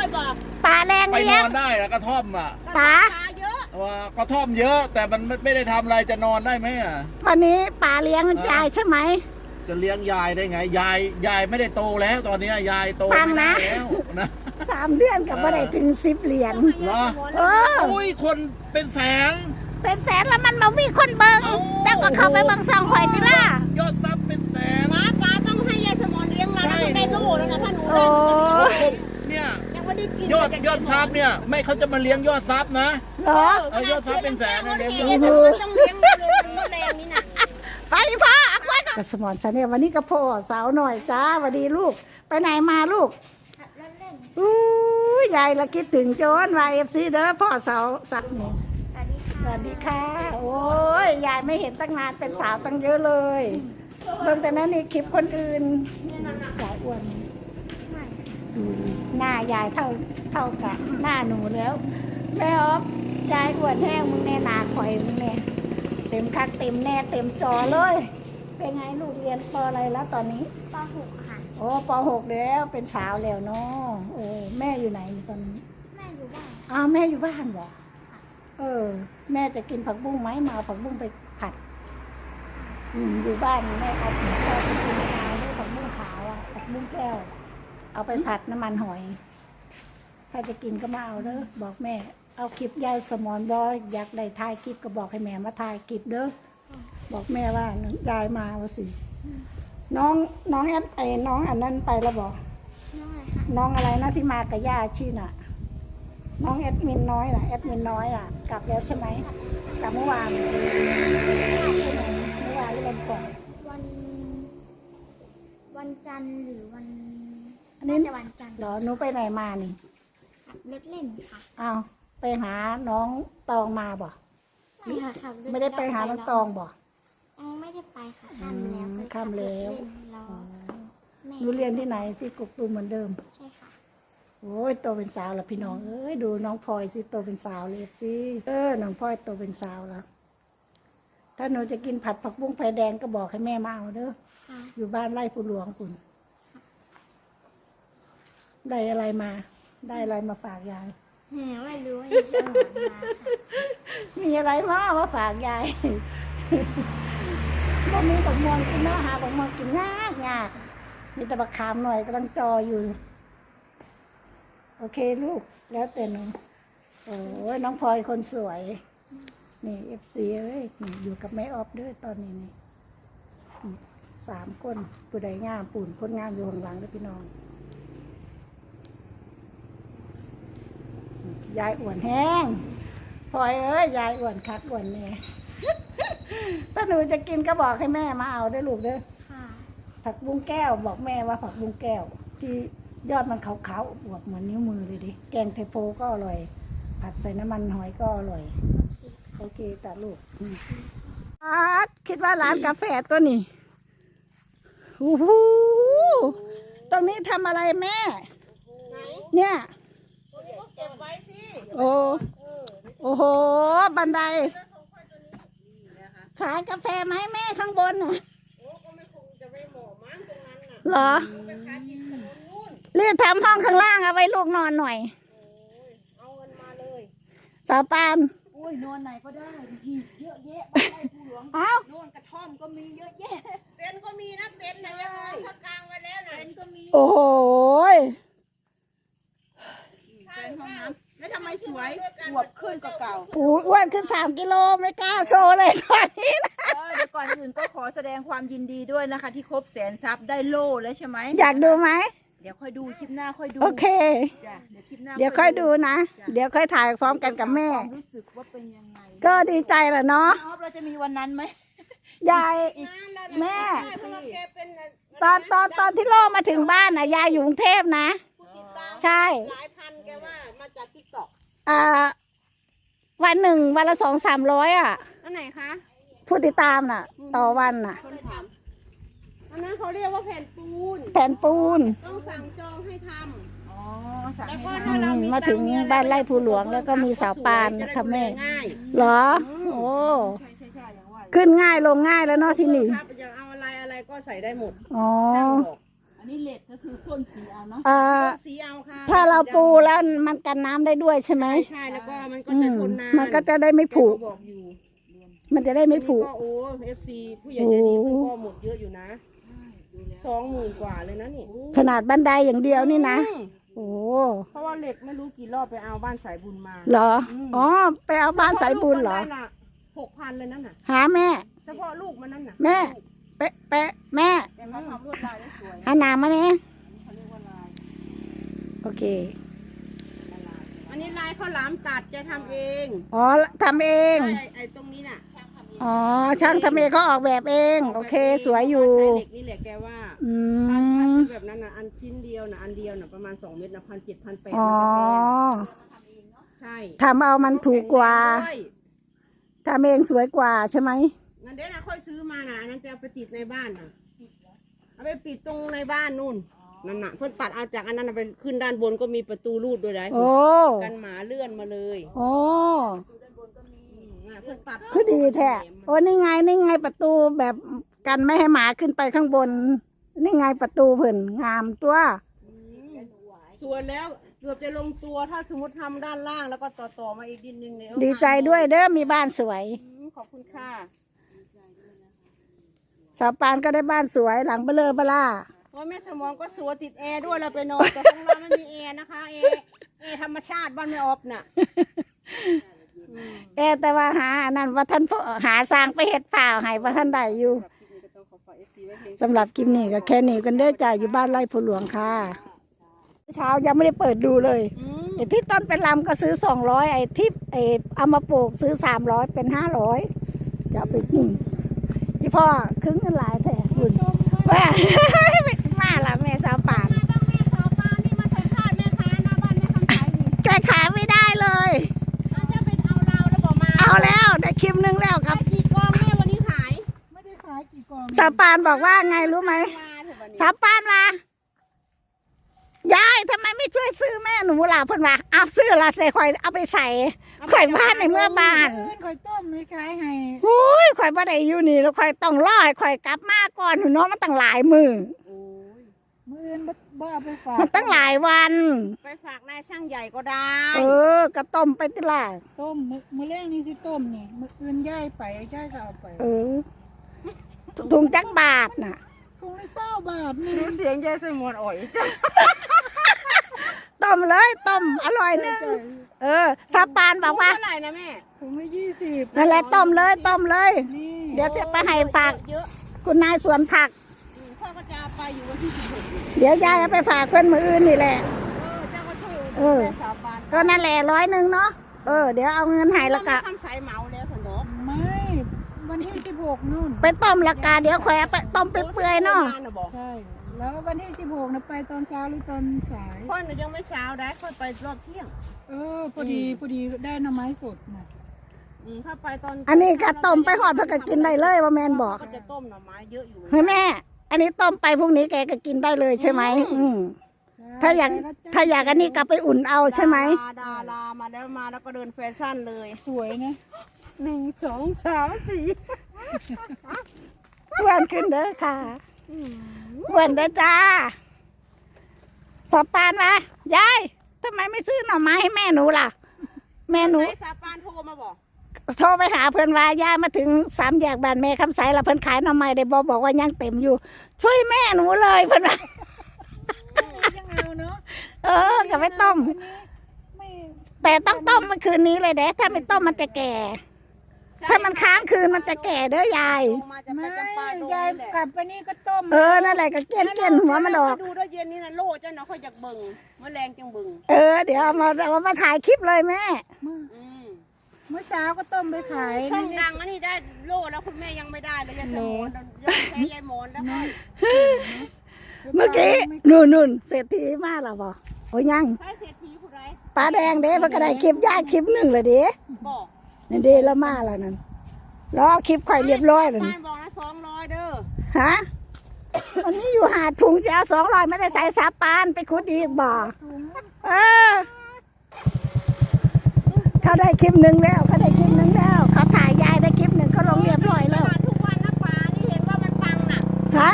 ด้วยบอกป่าแรงไปเลี้นยงอนได้แล้วกระท่อมอะป๋าปลาเยอะว่ากระท่อมเยอะ แต่มันไม่ไม่ได้ทำอะไรจะนอนได้ไหมอะ วันนี้ป่าเลี้ยงยายใช่ไหม จะเลี้ยงยายได้ไง ยายยายไม่ได้โตแล้วตอนเนี้ยยายโตฟังไม่นะ ได้แล้วนะ สามเดือนกับว่าได้ถึงสิบเหรียญเหรอ เออ อุ้ยคนเป็นแสน เป็นแสนแล้วมันมามีคนเบิงเอ้า แต่ก็เข้าไปเบิงซองข่อยนี่ล่ะ ยอดยอดทรัพย์เนี่ย ไม่เขาจะมาเลี้ยงยอดทรัพย์นะ เหรอเออยอดทรัพย์เป็นแสนนะเลี้ยงยายสมอนต้องเลี้ยงเลยแรงนี่นะ ไปพ่ออักไว้ก่อนกระสมอนฉันเนี่ยวันนี้ก็พ่อสาวหน่อยจ้าสวัสดีลูก ไปไหนมาลูกอู้ยยายละคิดถึงโจนวายเอฟซีเด้อพ่อสาวสักนี่สวัสดีค่ะ โอ้ยยายไม่เห็นตั้งนานเป็นสาวตั้งเยอะเลยเบิ่งแต่นั้นนี่คลิปคนอื่นยายอ้วนอืม หน้ายายเท่าเท่ากับหน้าหนูแล้วแม่ออฟยายอ้วนแห้งมึงแน่หนาข่อยมึงแน่เต็มคักเต็มแน่เต็มจอเลย เป็นไงลูกเรียนปออะไรแล้วตอนนี้ป .6 ค่ะ โอ้ปหกแล้วเป็นสาวแล้วเนาะโอ้แม่อยู่ไหนตอนนี้แม่อยู่บ้านอ้าวแม่อยู่บ้านเหรอเออ แม่จะกินผักบุ้งไหมมาเอาผักบุ้งไปผัดอืมอยู่บ้านแม่เอาผักแก้วไปกินมาด้วยผักบุ้งขาวอะผักบุ้งแก้ว เอาไปผัดน้ำมันหอย ถ้าจะกินก็มาเอาเด้อบอกแม่ เอาคลิปยายสมอนบอยอยากได้ถ่ายคลิปก็บอกให้แม่มาถ่ายคลิปเด้อบอกแม่ว่ายายมาว่าสิน้องน้องแอดไอ้น้องอันนั้นไปแล้วบอกน้อยค่ะน้องอะไรนะที่มากับย่าชีน่ะ น้องแอดมินน้อยน่ะแอดมินน้อยอะ กลับแล้วใช่ไหมกลับเมื่อวานใช่ไหมเมื่อวานหรือวันก่อนวันวันจันทร์หรือวัน อันนี้น่าจะวันจันทร์เหรอหนูไปไหนมานี่ขับรถเล่นค่ะอ้าวไปหาน้องตองมาบ่ไม่ค่ะขับรถไม่ได้ไปหาน้องตองบ่ยังไม่ได้ไปค่ะข้ามแล้วอืมก็ข้ามแล้วขับรถเนรอแม่หนูเรียนที่ไหนที่กกตูมเหมือนเดิม ใช่ค่ะ โอ้ยโตเป็นสาวแล้วพี่น้อง เอ้ยดูน้องพลอยสิโตเป็นสาวเลยสิ เออ น้องพลอยโตเป็นสาวแล้ว ถ้าหนูจะกินผัดผักบุ้งไฟแดงก็บอกให้แม่มาเอาเด้อค่ะอยู่บ้านไร่ผู้หลวงคุณ ได้อะไรมา ได้อะไรมาฝากยายแหมไม่รู้ว่าจะสมอนมาค่ะมีอะไรมามาฝากยายบ่มีบักม่วงกินเนาะหาบักม่วงกินยากยากมีแต่บักขามหน่อยกำลังจออยู่ โอเคลูก แล้วแต่หนูโอ้ยน้องพลอยคนสวย นี่เอฟซีเอ้ยนี่อยู่กับแม่ออฟด้วยตอนนี้นี่นี่สามคนผู้ใดงามปุ่นคนงามอยู่ข้างหลังด้วยพี่น้อง ยายอ้วนแห้งพลอยเอ้ยยายอ้วนคักอ้วนแน่ถ้าหนูจะกินก็บอกให้แม่มาเอาเด้อลูกเด้อค่ะผักบุ้งแก้วบอกแม่ว่าผักบุ้งแก้ว ที่ยอดมันขาวๆอวบเหมือนนิ้วมือเลยดิแกงเทโพก็อร่อย ผัดใส่น้ำมันหอยก็อร่อย โอเคค่ะโอเคจ้ะลูกอืมอาร์ตคิดว่าร้านกาแฟตัวนี้โอ้โหตรงนี้ทำอะไรแม่ไหนเนี่ย ตรงนี้ก็เก็บไว้สิ โอ้ โอ้โห บันได ขายกาแฟไหมแม่ข้างบนน่ะโอ้ก็ไม่คงจะไม่เหมาะมั้งตรงนั้นน่ะเหรอ ไปขายกินถนนนู่นรีบทำห้องข้างล่างเอาไว้ลูกนอนหน่อยเอาเงินมาเลยสาวปาน โอ้ยนอนไหนก็ได้เยอะแยะบ้านไร่ผู้หลวงเอ้า โน่นกระท่อมก็มีเยอะแยะเต็นท์ก็มีนะเต็นท์นะยายเขากางไว้แล้วนะเต็นท์ก็มีโอ้โหยใช่ห้องน้ำ แล้วทำไมสวยอวบขึ้นกว่าเก่าหูอ้วนขึ้นสามกิโลไม่กล้าโชว์เลยตอนนี้นะเออเดี๋ยวก่อนอื่นก็ขอแสดงความยินดีด้วยนะคะ ที่ครบแสนซับได้โล่แล้วใช่ไหมอยากดูไหมเดี๋ยวค่อยดูคลิปหน้าค่อยดูโอเค จ้ะเดี๋ยวคลิปหน้าเดี๋ยวค่อยดูนะ เดี๋ยวค่อยถ่ายพร้อมกันกับแม่ ความรู้สึกว่าเป็นยังไงก็ดีใจแหละเนาะออฟเราจะมีวันนั้นไหมยาย แม่เพราะว่าแกเป็นตอนตอนตอนที่โลมาถึงบ้านน่ะยายอยู่กรุงเทพนะผู้ ติดตามใช่ หลายพันแกว่ามาจากทิกตอกอ่าวันหนึ่งวันละสองสามร้อยอะ อันไหนคะ ผู้ติดตามน่ะ ต่อวันน่ะ คนถามอันนั้นเขาเรียกว่าแผ่นปูน แผ่นปูน ต้องสั่งจองให้ทอ๋อสั่งำแล้วให้ก็ทถ้าเรามีมาถึงตัค์มีอะบ้านไร่ภูหลวงแล้วก็มีสาวปานนะคะแม่จะได้ดูแลง่ายเหรอ โอ้ำใช่ใช่ใช่อย่างว่าขึ้นง่ายลงง่ายแล้วเนาะที่นี่ ครับอยากเอาอะไรอะไรก็ใส่ได้หมดอ๋อ ช่างบอก อันนี้เหล็กก็คือพ่นสีเอาเนาะเอ่อสีเอาค่ะถ้าเราปูแล้วมันกันน้ำได้ด้วยใช่ไหม ใช่แล้วก็มันก็อืจะมทนนานมันก็จะได้ไม่ผุ แกก็บอกอยู่มันจะได้ไม่ผุนี่ก็โอ้เอฟซีผู้ใหญ่ใจดีเพิ่นก็หมดเยอะอยู่นะสองหมื่นกว่าเลยนะนี่ขนาดบันไดอย่างเดียวนี่นะ อืมโอ้เพราะว่าเหล็กไม่รู้กี่รอบไปเอาบ้านสายบุญมาเหรอ อ๋อ ไปเอาบ้านสายบุญเหรอ หกพันเลยนั่นน่ะ หาแม่ เฉพาะลูกมันนั่นน่ะแม่ เปะเปะแม่แต่เขาทำลวดลายได้สวยหาหนามาเนี่ยเขาเรียกว่าลายโอเค อันนี้ลายข้าวหลามตัดจะทำเองอ๋อทำเอง ไอ้ไอ้ไอ้ตรงนี้น่ะอ๋อ ช่างทำเองเขาออกแบบเอง โอเค สวยอยู่ ใช้เหล็กนี่แหละแกว่าอืถ้าถ้าม ซื้อแบบนั้นน่ะอันชิ้นเดียวน่ะอันเดียวน่ะประมาณสองเม็ดนะพันเจ็ดพันแปดอ๋อ ใช่ทำเอามันถูกกว่า ด้วยทำเองสวยกว่าใช่ไหม งั้นเดี๋ยวนะค่อยซื้อมานะอันนั้นจะเอาไปติดในบ้านน่ะเอาไปปิดตรงในบ้านนู่นนั่นน่ะเพิ่นตัดเอาจากอันนั้นน่ะไปขึ้นด้านบนก็มีประตูรูดด้วยได้โอ้กันหมาเลื่อนมาเลยโอ้น่ะเพิ่นตัดคือดีแท้โอ้นี่ไงนี่ไงประตูแบบกันไม่ให้หมาขึ้นไปข้างบน นี่ไงประตูเพิ่นงามตัวส่วนแล้วเกือบจะลงตัวถ้าสมมติทำด้านล่างแล้วก็ต่อต่อๆมาอีกดินหนึงเนี่ยดีใจด้วยเด้อมีบ้านสวยอืมขอบคุณค่ะ สาวปานก็ได้บ้านสวยหลังเบลอเบล่า เพราะแม่สมองก็สัวติดแอร์ด้วยเราไปนอนแต่ของเราไม่มีแอร์นะคะแอร์แอร์ธรรมชาติบ้านไม่ออฟน่ะเอะแต่ว่าหาอันนั้นว่าท่านพ่อหาสร้างไปเฮ็ดผ่าให้ว่าท่านได้อยู่สำหรับคลิปนี้ก็แค่นี้กันเด้อจ้าอยู่บ้านไร่ผู้หลวงค่ะเช้ายังไม่ได้เปิดดูเลยอืมไอ้ที่ต้นเป็นลำก็ซื้อสองร้อยไอ้ที่ไอ้เอามาปลูกซื้อสามร้อยเป็นห้าร้อยจะเอาไปนึ่ง พี่พ่อครึ่งเงินหลายแท้คุณว่ามาละแม่สาวป่านต้องแม่สาวปานนี่มาสัมภาษณ์แม่ค้าหน้าบ้านแม่คำใสนี่แกขายไม่ได้เลยเราจะเป็นเอาเราแล้วบอกมาเอาแล้วได้คลิปนึงแล้วครับกี่กองแม่วันนี้ขายไม่ได้ขายกี่กล่องสาวปานบอกว่าไงรู้ไหมมาเถอะวันนี้สาวปานมายายทำไมไม่ช่วยซื้อแม่หนูล่ะเพิ่นว่าเอาซื้อละใส่ข่อยเอาไปใส่ ข่อยบ้านในเมื่อบ้านเพื่อยต้มไม่ขายให้โอ้ยข่อยบ่ได้อยู่นี่แล้วข่อยต้องรอให้ข่อยกลับมาก่อนหนูเนาะมันตั้งหลายมือมืออื่นบ่บ่เอาไปฝากมันตั้งหลายวัน ไปฝากนายช่างใหญ่ก็ได้ เออก็ต้มไปติล่ะต้มมือมือแรกนี่สิต้มนี่มืออื่นย่ายไปย่ายก็เอาไป เออถุงจักบาทน่ะคงได้เศร้าบาทนี่เสียงยายสมวนอ่อย ต้มเลยต้มอร่อยหนึงเออสาวปานบอกว่าเท่าไหร่นะแม่ถุงละยี่สิบนั่นแหละต้มเลยต้มเลยนี่เดี๋ยวจะไปให้ฝากเยอะคุณนายสวนผักอืมพ่อก็จะเอาไปอยู่วันที่สิบหกเดี๋ยวยายเอาไปฝากเพื่อนมืออื่นนี่แหละเออเจ้าก็ช่วยเออแม่สาวปานก็นั่นแหละร้อยหนึ่งเนาะเออเดี๋ยวเอาเงินให้และกะทำสายเหมาแล้วสนอไม่วันที่สิบหกนู่นไปต้มและกะเดี๋ยวแขวะไปต้มเปื่อยๆเนาะบอกใช่ แล้ววันที่สิบหกนะไปตอนเช้าหรือตอนสายพ่อหนูยังไม่เช้าได้ค่อยไปรอบเที่ยง เออพอดีพอดีได้หน่อไม้สดนะอืมถ้าไปตอนอันนี้ก็ต้มไปหอดเพื่อก็กินได้เลยว่าแมนบอกก็จะต้มหน่อไม้เยอะอยู่เฮ้ยแม่ อันนี้ต้มไปพรุ่งนี้แกก็กินได้เลยใช่ไหมอืมถ้าอยากถ้าอยากอันนี้ก็ไปอุ่นเอาใช่ไหมดาราดารามาแล้วมาแล้วก็เดินแฟชั่นเลยสวยนะหนึ่งสองสามสี่อ้วนขึ้นเด้อค่ะ อ้วนเด้อจ้า สอบปานมายายทำไมไม่ซื้อหน่อไม้ให้แม่หนูล่ะ แม่หนู ไอ้สาปานโทรมาบอกโทรไปหาเพื่อนว่ายายมาถึงสามแยกบ้านแม่คำใสแล้วเพิ่นขายหน่อไม้ได้บอกบอกว่ายังเต็มอยู่ ช่วยแม่หนูเลยเพิ่นว่ายังเอาเนาะเออก็ไปต้มอันนี้ไม่แต่ต้องต้มเมื่อคืนนี้เลยเด้ถ้าไม่ต้มมันจะแก่ ถ้ามันค้างคืนมันจะแก่เด้อยาย ลงมาจะไปไม่จำปาดงยายนี่แหละกลับไปนี่ก็ต้มเออนั่นแหละก็เกี้ยนเกี้ยนหัวมันออก ดูด้วยเย็นนี่นะโล่เจ้าเนาะค่อยจากเบิ่งเมื่อแรงจังเบิ่งเออเดี๋ยวเอามาเอามาถ่ายคลิปเลยแม่เมื่ออืมเมื่อเช้าก็ต้มไปขายช่องนี่ดังอันนี้ได้โล่แล้วคุณแม่ยังไม่ได้เลยยายสมอนยังใช้ยายหมอนแล้วค่อยเมื่อกี้นู่นนู่นเศรษฐีมาแล้วบ่โอ้ยยัง ใช้เศรษฐีผู้ใดปลาแดงเด้เพิ่นก็ได้คลิปยากคลิปหนึ่งเลยเด้บอก นั่นเด้แล้วมาแล้วนั่นรอคลิปข่อยเรียบร้อยแล้วบ้านี่นบอกนะสองร้อยเด้อฮะมันมีอยู่หาถุงจะเอาสองร้อยไม่ได้ใส่สาปานไปขุดอีกบ่เออเขาได้คลิปหนึ่งแล้วเขาได้คลิปหนึ่งแล้ว เขาถ่ายยายได้คลิปหนึ่งเขาลงเรียบร้อยแล้วตลาดทุกวันนะป้านี่เห็นว่ามันปังน่ะ ฮะ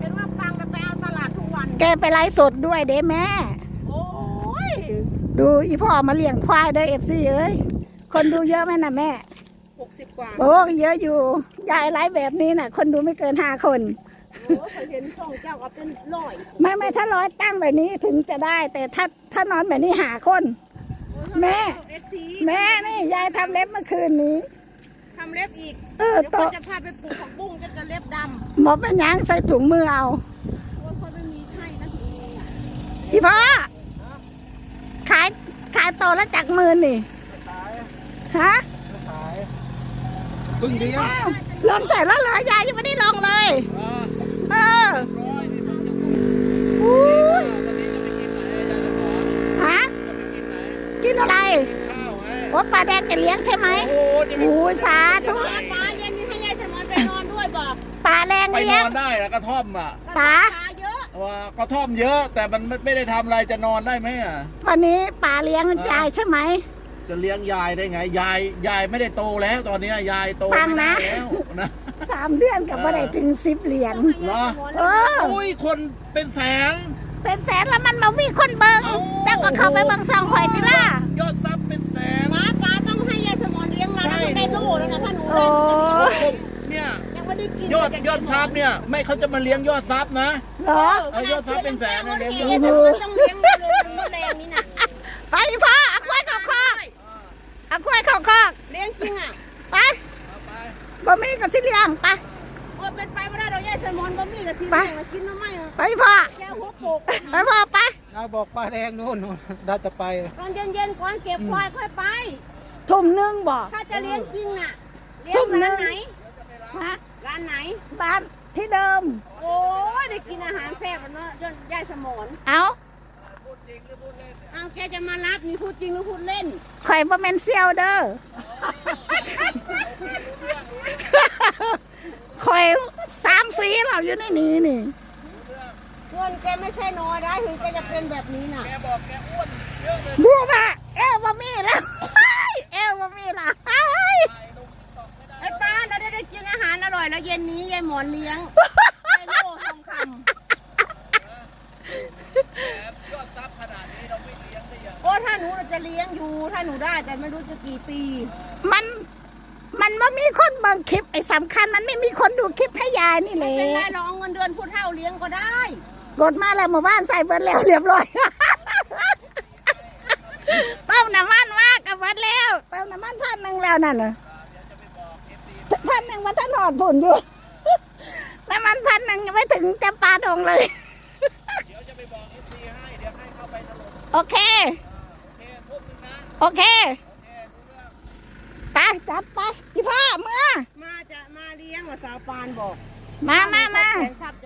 เห็นว่าปังแต่ไปเอาตลาดทุกวัน แกไปไลฟ์สดด้วยเด้แม่ โอ้ยดูอีพ่อมาเลี้ยงควายเด้อเอฟซีเอ้ย คนดูเยอะไหมนะแม่หกสิบกว่าโอ้เยอะอยู่ ยายไลฟ์แบบนี้น่ะ คนดูไม่เกินห้าคน โอ้ยเคยเห็นช่องเจ้าก็เป็นร้อยไม่ไม่ถ้าร้อยตั้งแบบนี้ถึงจะได้ แต่ถ้าถ้านอนแบบนี้หาคน แม่ เอฟซีแม่นี่ยายทำเล็บเมื่อคืนนี้ ทำเล็บอีกเออเดี๋ยวต่คอนจะพาไปปลูกผักบุ้งจะจะเล็บดหมอเป็นหยังใส่ถุงมือเอาำโอ้ยคนไม่มีไข้นะถึงมีอะอีพ่อขายขายโตวแล้วจากหมื่นนี่ ฮะเพิ่งเลี้ยงอ้าวลงเสร็จแล้วเหรอยายยังไม่ได้ลงเลยเออเออร้อยนี่เพิ่งจะอุ้ยวันนี้จะไปกินไหนอาจารย์จะขอฮะจะไปกินไหนกินอะไรข้าวไงโอ้ปลาแดงจะเลี้ยงใช่ไหมโอ้จะไปโอ้ยสาธุปลาเย็นนี่ให้ยายสมอนไปนอนด้วยบอกปลาแรงไปนเลี้ยงอนได้แล้วกระท่อมอะปลาปลาเยอะว่ากระท่อมเยอะแต่มันไม่ไม่ได้ทำอะไรจะนอนได้ไหมอะวันนี้ปลาเลี้ยงยายใช่ไหม จะเลี้ยงยายได้ไง ยายยายไม่ได้โตแล้วตอนนี้ยายโตฟัไม่งได้นะแล้วนะ สามเดือนกับบ่ได้ถึงสิบเหรียญเหรอเอออุ้ยคนเป็นแสน เป็นแสนแล้วมันมามีคนเบิงเอ้าแต่ก็เข้าไปเบิงซองข่อยติล่ะยอดซับเป็นแสนปลาปลาต้องให้ยายสมอนเลี้ยงมาแล้วมันได้ลูกแล้วนะถ้าหนูโอ้เล่นเนี่ยยังไม่ได้กินยอดยอดซับเนี่ย ไม่เขาจะมาเลี้ยงยอดซับนะ เหรอ เอายอดซับเป็นแสนนะเลี้ยงยายสมอนต้องเลี้ยงมาเลยมันแรงนี่นะไปพ่อเอาควายเข้าคอกเอาควายเข้าคอก เลี้ยงจริงอะ ไปบ่มี ก็สิเลี้ยงไปโอ้ยเป็นไปไม่ได้เรายายสมอนบะหมี่กับทีไปเลี้ยงมากินน้ำไม่อะไปพ่อแก้วหัวโปกไปพ่อไปเอาบอกป้าแดงนู่นนู่นได้จะไปตอนเย็นๆก่อนเก็บควายค่อยไป ทุ่มหนึงบอกถ้าจะเลี้ยงจริงน่ะเลี้ยทุ่งมหนึ่ร้างนไหนฮะร้านไหนบ้านที่เดิม โอ้ยได้กินอาหารแซ่บแล้วเนาะยนยายสมอนเอาเอาแกจะมารับนี่พูดจริงหรือพูดเล่นข่อยบ่แม่นเซียวเด้อ ข่อยสามสีเราอยู่ในนี้นี่เงินแกไม่ใช่น้อยได้ถึงแกจะเป็นแบบนี้น่ะแกบอกแกอ้วนเยอะเลยบัวมาเอวบ่มีแล้วเอวบ่มีละไอ้ป้าเราได้ได้กินอาหารอร่อยแล้วเย็นนี้ยายหมอนเลี้ยงได้โล่ทองคยอดซับขนาดนี้เราไม่เลี้ยงได้ยังำโอ้ถ้าหนูเราจะเลี้ยงอยู่ ถ้าหนูได้แต่ไม่รู้จะกี่ปี มัน มันบ่มีคนเบิ่งคลิปไอ้สำคัญมันไม่มีคนดูคลิปให้ยายนี่แหไม่ละเป็นไรเราเอาเงินเดือนผู้เฒ่าเลี้ยงก็ได้ กดมาแล้วหมู่บ้านใส่เบิดแล้วเรียบร้อย เติมน้ำมันมากกับเบิดแล้วเติมน้ำมันพันหนึ่งแล้วนั่นน่ะพันหนึ่งมาท่านหอดผุนอยู่ น้ำมันพันหนึ่งยังไม่ถึงจำปาดงเลย เดี๋ยวจะไปบอกเอฟซีให้ เดี๋ยวให้เข้าไปถล่มโอเค โอเคพวกนึงนะ โอเคโอเครู้เรื่องไปจัดไป พี่พ่อเมื่อ มาจะมาเลี้ยงว่าสาวปานบอกมามามา แสนทรัพย์